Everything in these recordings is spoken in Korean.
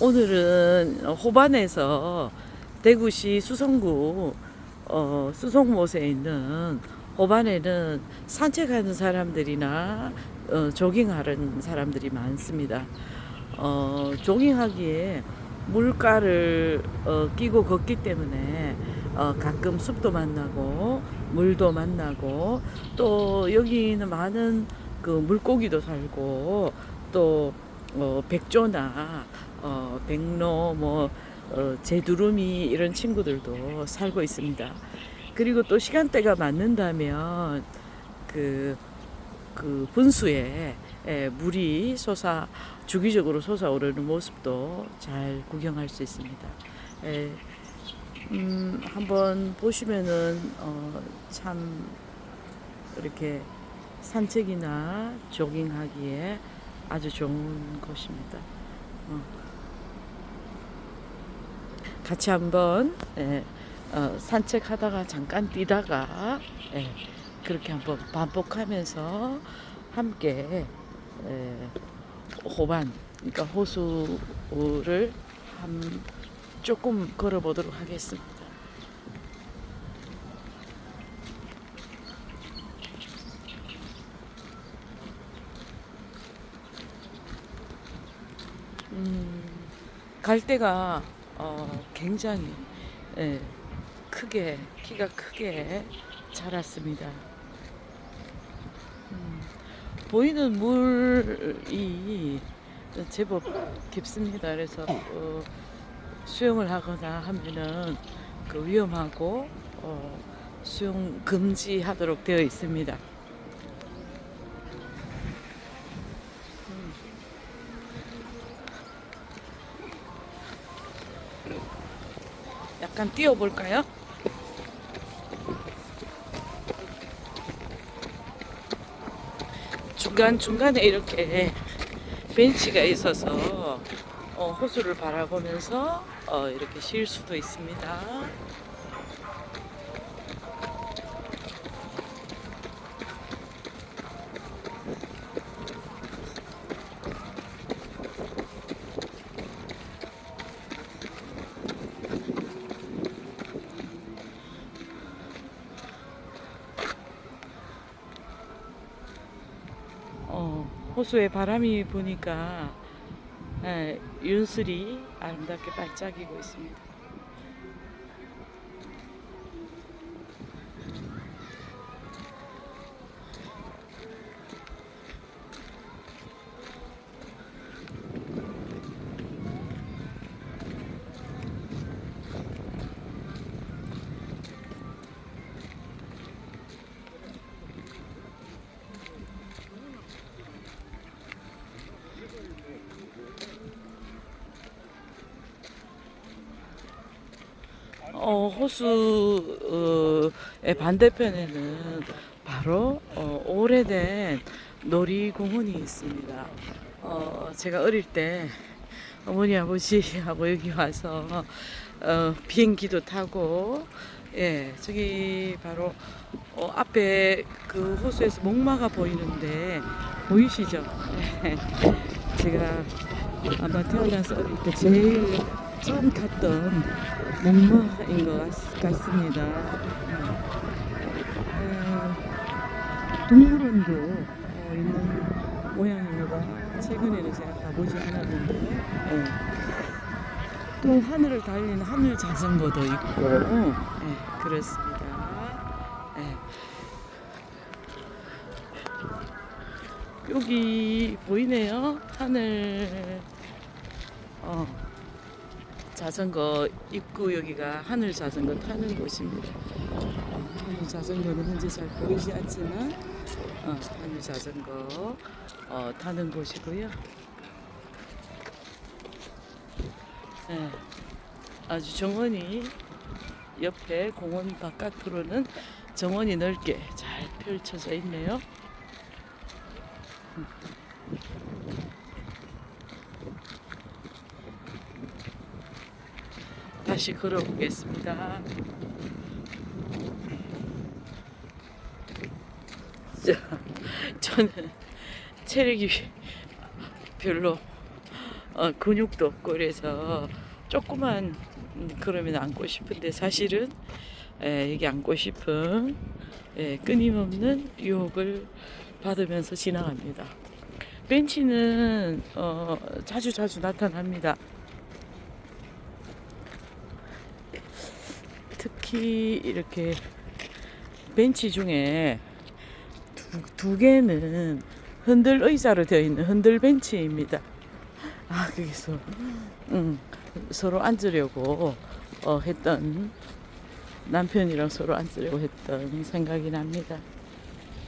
오늘은 호반에서 대구시 수성구 어, 수성못에 있는 호반에는 산책하는 사람들이나 어, 조깅하는 사람들이 많습니다. 어, 조깅하기에 물가를 어, 끼고 걷기 때문에 어, 가끔 숲도 만나고 물도 만나고 또 여기는 많은 그 물고기도 살고 또 어, 백조나 어, 백로 뭐 어, 제두루미 이런 친구들도 살고 있습니다. 그리고 또 시간대가 맞는다면 그, 그 분수에 에, 물이 솟아 주기적으로 솟아오르는 모습도 잘 구경할 수 있습니다. 에, 음, 한번 보시면은 어, 참 이렇게 산책이나 조깅하기에 아주 좋은 곳입니다. 어. 같이 한번 예, 어, 산책하다가 잠깐 뛰다가 예, 그렇게 한번 반복하면서 함께 예, 호반 그러니까 호수를 한 조금 걸어보도록 하겠습니다. 음, 갈대가 어, 굉장히 예, 크게 키가 크게 자랐습니다. 음, 보이는 물이 제법 깊습니다. 그래서 어, 수영을 하거나 하면은 그 위험하고 어, 수영 금지하도록 되어 있습니다. 약간 뛰어볼까요? 중간 중간에 이렇게 벤치가 있어서 어, 호수를 바라보면서 어, 이렇게 쉴 수도 있습니다. 호수에 바람이 부니까 예, 윤슬이 아름답게 반짝이고 있습니다. 어, 호수의 반대편에는 바로 어, 오래된 놀이공원이 있습니다. 어, 제가 어릴 때 어머니 아버지하고 여기 와서 어, 비행기도 타고 예 저기 바로 어, 앞에 그 호수에서 목마가 보이는데 보이시죠? 제가 아마 태어나서 어릴 때 제일 처음 탔던 목마인 것 같- 같습니다. 음, 동물원도 어, 있는 모양입니다. 최근에는 제가 가보지 않았는데 예. 또 하늘을 달리는 하늘 자전거도 있고 예, 그렇습니다. 예. 여기 보이네요. 하늘 어, 자전거 입구 여기가 하늘 자전거 타는 곳입니다. 어, 하늘 자전거는 현재 잘 보이지 않지만 어, 하늘 자전거 어, 타는 곳이고요. 네, 아주 정원이 옆에 공원 바깥으로는 정원이 넓게 잘 펼쳐져 있네요. 다시 걸어보겠습니다. 자, 저는 체력이 별로 어, 근육도 없고 그래서 조그만 음, 그러면 앉고 싶은데 사실은 에, 여기 앉고 싶은 예, 끊임없는 유혹을 받으면서 지나갑니다. 벤치는 어, 자주 자주 나타납니다. 특히 이렇게 벤치 중에 두, 두 개는 흔들 의자로 되어 있는 흔들 벤치입니다. 아, 거기서 음, 서로 앉으려고 어, 했던 남편이랑 서로 앉으려고 했던 생각이 납니다.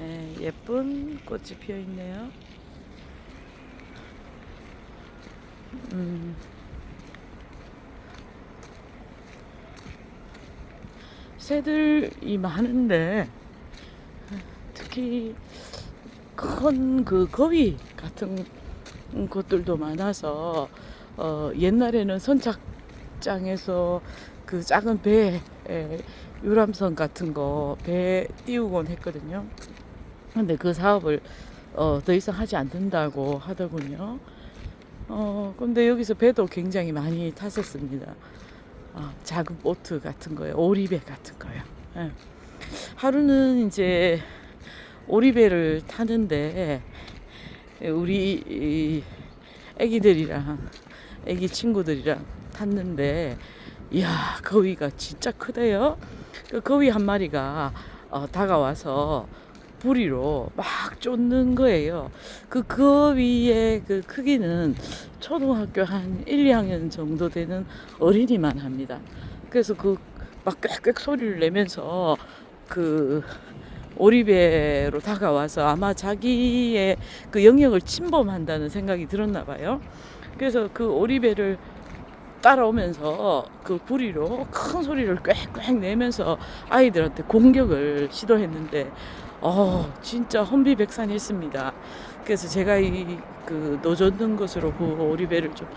예, 예쁜 꽃이 피어 있네요. 음, 새들이 많은데 특히 큰 그 거위 같은 것들도 많아서 어, 옛날에는 선착장에서 그 작은 배 에, 유람선 같은 거 배 띄우곤 했거든요. 근데 그 사업을 어, 더 이상 하지 않는다고 하더군요. 어, 근데 여기서 배도 굉장히 많이 탔었습니다. 어, 작은 보트 같은 거요, 오리배 같은 거요. 예. 하루는 이제 오리배를 타는데 우리 이 애기들이랑 애기 친구들이랑 탔는데 이야 거위가 진짜 크대요. 그 거위 한 마리가 어, 다가와서 부리로 막 쫓는 거예요. 그 거위의 그 크기는 초등학교 한 1, 2학년 정도 되는 어린이만 합니다. 그래서 그 막 꽥꽥 소리를 내면서 그 오리배로 다가와서 아마 자기의 그 영역을 침범한다는 생각이 들었나 봐요. 그래서 그 오리배를 따라오면서 그 부리로 큰 소리를 꽥꽥 내면서 아이들한테 공격을 시도했는데 어 진짜 혼비백산했습니다. 그래서 제가 이 그 노젓는 것으로 그 오리배를 좀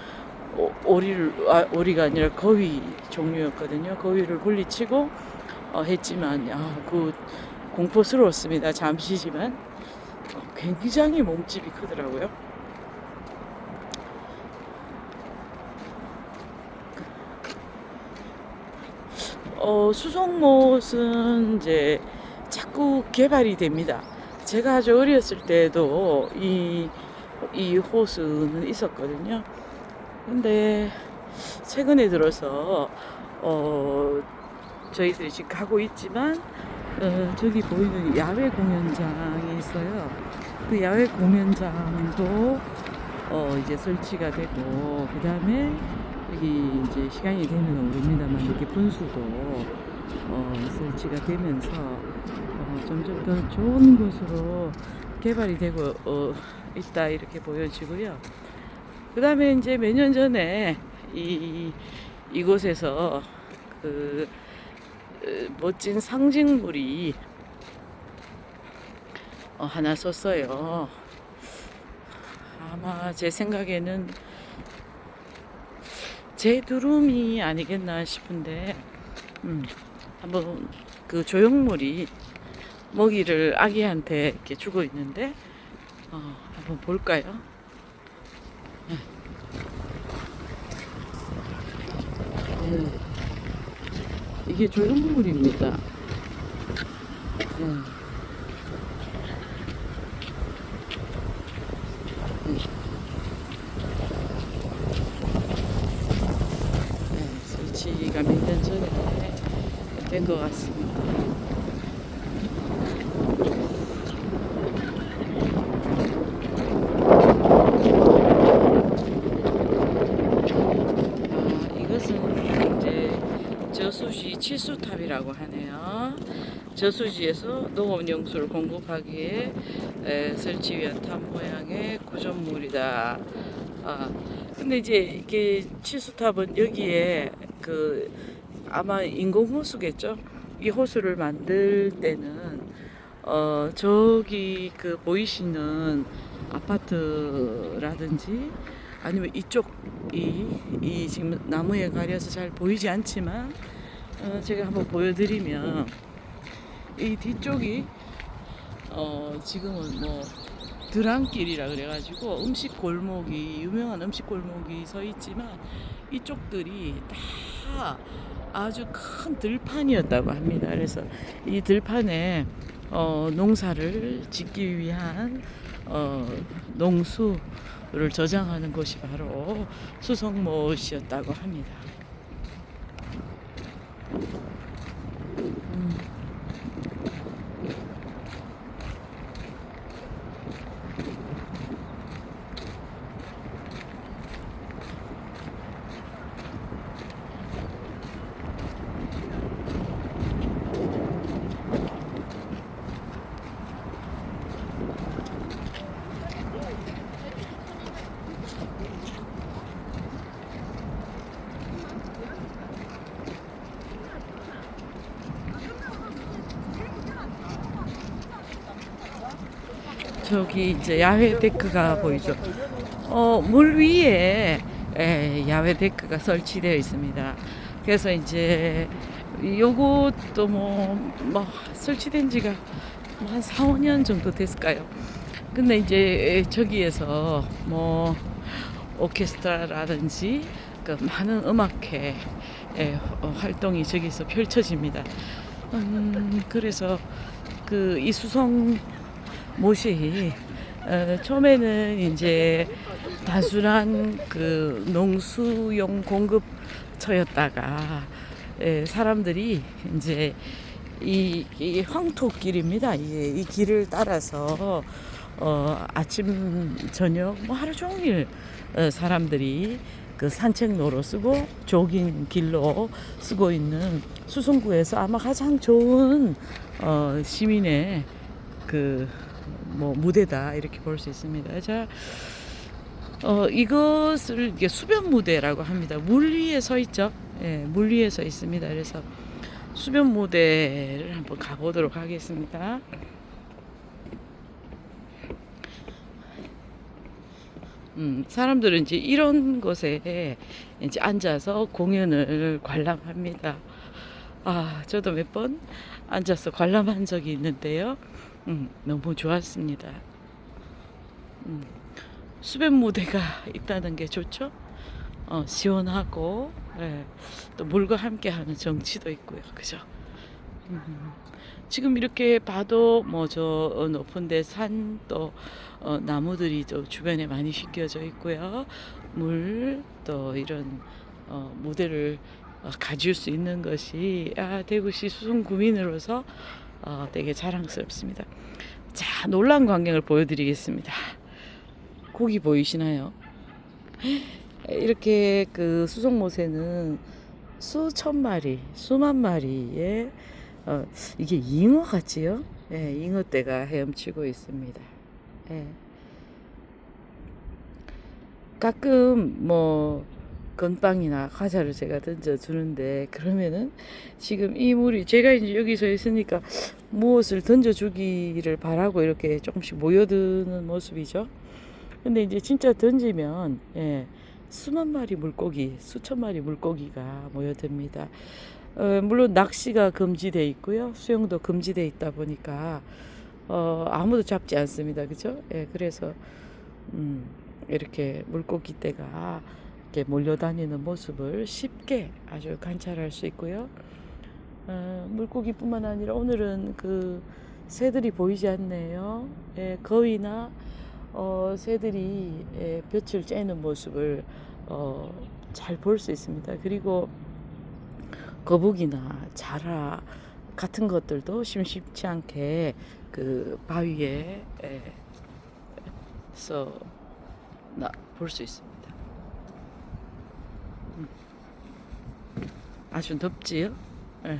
오, 오리를 아, 오리가 아니라 거위 종류였거든요. 거위를 물리치고 어, 했지만 아, 그 공포스러웠습니다. 잠시지만 어, 굉장히 몸집이 크더라고요. 어, 수송못은 이제 자꾸 개발이 됩니다. 제가 아주 어렸을 때도 이, 이 호수는 있었거든요. 근데 최근에 들어서 어, 저희들이 지금 가고 있지만 어, 저기 보이는 야외 공연장이 있어요. 그 야외 공연장도 어, 이제 설치가 되고 그 다음에 여기 이제 시간이 되면 모릅니다만 이렇게 분수도 어, 설치가 되면서 어, 점점 더 좋은 곳으로 개발이 되고 어, 있다 이렇게 보여지고요. 그 다음에 이제 몇 년 전에 이 이곳에서 그 어, 멋진 상징물이 어, 하나 섰어요. 아마 제 생각에는 제 두rum이 아니겠나 싶은데, 음, 한번 그 조형물이 먹이를 아기한테 이렇게 주고 있는데, 어, 한번 볼까요? 네. 네. 이게 조형물입니다. 네. 네, 설치가 몇 년 전에 된 것 같습니다. 아, 이것은 이제 저수지 칠수탑이라고 하네요. 저수지에서 농업용수를 공급하기에 에, 설치 위한 탑 모양의 구조물이다. 아, 근데 이제 이게 칠수탑은 여기에 그 아마 인공 호수겠죠. 이 호수를 만들 때는 어 저기 그 보이시는 아파트라든지 아니면 이쪽 이, 이 지금 나무에 가려서 잘 보이지 않지만 어 제가 한번 보여드리면 이 뒤쪽이 어 지금은 뭐 드랑길이라 그래가지고 음식 골목이 유명한 음식 골목이 서 있지만 이쪽들이 다 아주 큰 들판이었다고 합니다. 그래서 이 들판에 어, 농사를 짓기 위한 어, 농수를 저장하는 곳이 바로 수성못이었다고 합니다. 저기 이제 야외 데크가 보이죠. 어, 물 위에 에, 야외 데크가 설치되어 있습니다. 그래서 이제 요것도 뭐, 뭐 설치된 지가 뭐한 4, 5년 정도 됐을까요? 근데 이제 저기에서 뭐 오케스트라라든지 그 많은 음악회 의 활동이 저기서 펼쳐집니다. 음, 그래서 그 이수성 못이 어, 처음에는 이제 단순한 그 농수용 공급처였다가 예, 사람들이 이제 이, 이 황토길입니다. 이, 이 길을 따라서 어, 아침 저녁 뭐 하루 종일 어, 사람들이 그 산책로로 쓰고 조깅 길로 쓰고 있는 수성구에서 아마 가장 좋은 어, 시민의 그 뭐 무대다 이렇게 볼 수 있습니다. 자, 어 이것을 이게 수변 무대라고 합니다. 물 위에 서 있죠. 예, 물 위에 서 있습니다. 그래서 수변 무대를 한번 가보도록 하겠습니다. 음, 사람들은 이제 이런 곳에 이제 앉아서 공연을 관람합니다. 아, 저도 몇 번 앉아서 관람한 적이 있는데요. 음, 너무 좋았습니다. 음, 수변 무대가 있다는 게 좋죠. 어, 시원하고 예, 또 물과 함께하는 정치도 있고요, 그죠? 음, 지금 이렇게 봐도 뭐 저 높은데 산 또 어, 나무들이 또 주변에 많이 심겨져 있고요, 물 또 이런 어, 무대를 어, 가질 수 있는 것이 아, 대구시 수성구민으로서 어, 되게 자랑스럽습니다. 자, 놀란 광경을 보여드리겠습니다. 고기 보이시나요? 이렇게 그 수송못에는 수천 마리, 수만 마리의 어, 이게 잉어 같지요? 예, 잉어떼가 헤엄치고 있습니다. 예. 가끔 뭐 건빵이나 과자를 제가 던져 주는데 그러면은 지금 이 물이 제가 이제 여기서 있으니까 무엇을 던져 주기를 바라고 이렇게 조금씩 모여드는 모습이죠. 근데 이제 진짜 던지면 예, 수만 마리 물고기, 수천 마리 물고기가 모여듭니다. 어, 물론 낚시가 금지돼 있고요. 수영도 금지돼 있다 보니까 어, 아무도 잡지 않습니다. 그죠? 예, 그래서 음, 이렇게 물고기 떼가 이렇게 몰려다니는 모습을 쉽게 아주 관찰할 수 있고요. 어, 물고기뿐만 아니라 오늘은 그 새들이 보이지 않네요. 예, 거위나 어, 새들이 예, 볕을 쬐는 모습을 어, 잘 볼 수 있습니다. 그리고 거북이나 자라 같은 것들도 심심치 않게 그 바위에 예, 서볼 수 있습니다. 음. 아주 덥지요? 예.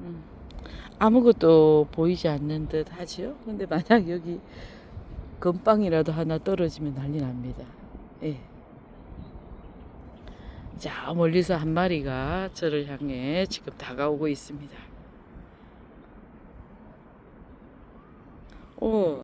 음. 아무것도 보이지 않는 듯 하지요? 근데 만약 여기 건빵이라도 하나 떨어지면 난리 납니다. 예. 자, 멀리서 한 마리가 저를 향해 지금 다가오고 있습니다. 오,